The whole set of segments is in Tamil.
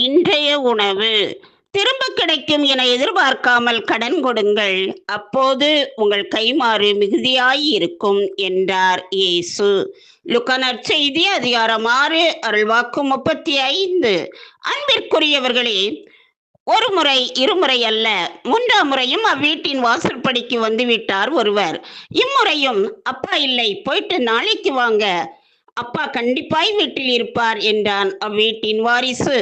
இன்றைய உணவு திரும்ப கிடைக்கும் என எதிர்பார்க்காமல் கடன் கொடுங்கள். அப்போது உங்கள் கைமாறு மிகுதியாயிருக்கும் என்றார் இயேசு. லுக்கனர் செய்தி அதிகாரம் ஆறு அருள்வாக்கு முப்பத்தி ஐந்து. அன்பிற்குரியவர்களே ஒரு முறை இருமுறை அல்ல மூன்றாம் முறையும் அவ்வீட்டின் வாசற்படிக்கு வந்துவிட்டார் ஒருவர். இம்முறையும் அப்பா இல்லை போயிட்டு நாளைக்கு வாங்க அப்பா கண்டிப்பாய் வீட்டில் இருப்பார் என்றான் அவ்வீட்டின் வாரிசு.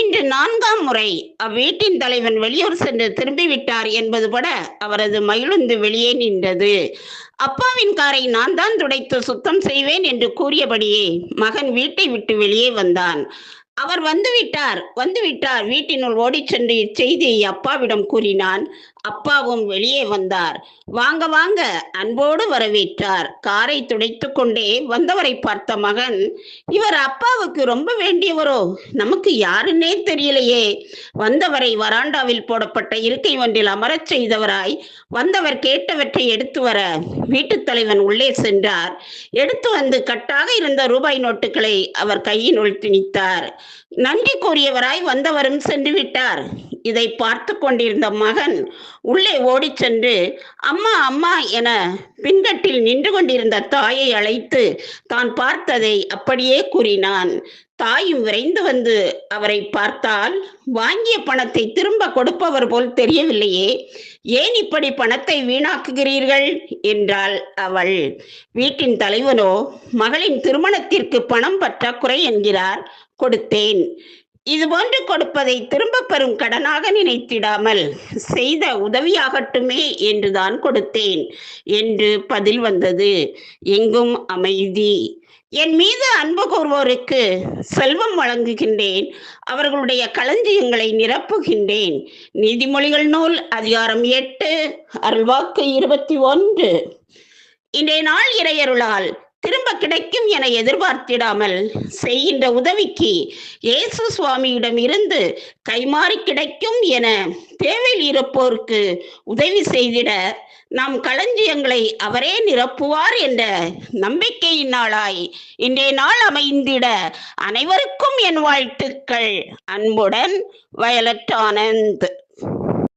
இன்று நான்காம் முறை அவ்வீட்டின் தலைவன் வெளியூர் சென்று திரும்பிவிட்டார் என்பது பட அவரது மகிழுந்து வெளியே நின்றது. அப்பாவின் காரை நான் தான் துடைத்து சுத்தம் செய்வேன் என்று கூறியபடியே மகன் வீட்டை விட்டு வெளியே வந்தான். அவர் வந்துவிட்டார் வந்துவிட்டார். வீட்டினுள் ஓடிச் சென்று இச்செய்தியை அப்பாவிடம் கூறினான். அப்பாவும் வெளியே வந்தார். வாங்க வாங்க அன்போடு வரவேற்றார். காரை துடைத்து கொண்டே வந்தவரை பார்த்த மகன் இவர் அப்பாவுக்கு ரொம்ப வேண்டியவரோ? நமக்கு யாருன்னே தெரியலையே. வந்தவரை வராண்டாவில் போடப்பட்ட இருக்கை ஒன்றில் அமரச் செய்தவராய் வந்தவர் கேட்டவற்றை எடுத்து வர வீட்டுத் தலைவன் உள்ளே சென்றார். எடுத்து வந்து கட்டாக இருந்த ரூபாய் நோட்டுகளை அவர் கையினுள் திணித்தார். நன்றி கூறியவராய் வந்தவரும் சென்று விட்டார் இதை பார்த்து கொண்டிருந்த மகன் உள்ளே ஓடிச் சென்று அம்மா அம்மா என பின்கட்டில் நின்று கொண்டிருந்த தாயை அழைத்து தான் பார்த்ததை அப்படியே கூறினான். தாயும் விரைந்து வந்து அவரை பார்த்தால் வாங்கிய பணத்தை திரும்ப கொடுப்பவர் போல் தெரியவில்லையே ஏன் இப்படி பணத்தை வீணாக்குகிறீர்கள்? என்றாள் அவள். வீட்டின் தலைவனோ மகளின் திருமணத்திற்கு பணம் பற்றாக்குறை என்கிறார் கொடுத்தேன். இது போன்று கொடுப்பதை திரும்ப பெறும் கடனாக நினைத்திடாமல் செய்த உதவியாகட்டுமே என்றுதான் கொடுத்தேன் என்று பதில் வந்தது. எங்கும் அமைதி. என் மீது அன்பு கூறுவோருக்கு செல்வம் வழங்குகின்றேன். அவர்களுடைய களஞ்சியங்களை நிரப்புகின்றேன். நீதிமொழிகள் நூல் அதிகாரம் எட்டு அருள்வாக்கு இருபத்தி ஒன்று. இன்றைய நாள் இறையருளால் திரும்ப கிடைக்கும் என எதிர்பார்த்திடாமல் செய்கின்ற உதவிக்கு இயேசு சுவாமியிடம் இருந்து கைமாறி கிடைக்கும் என தேவையில் இருப்போருக்கு உதவி செய்திட நம் களஞ்சியங்களை அவரே நிரப்புவார் என்ற நம்பிக்கையின் நாளாய் இன்றைய நாள் அமைந்திட அனைவருக்கும் என் வாழ்த்துக்கள். அன்புடன் வயலட் ஆனந்த்.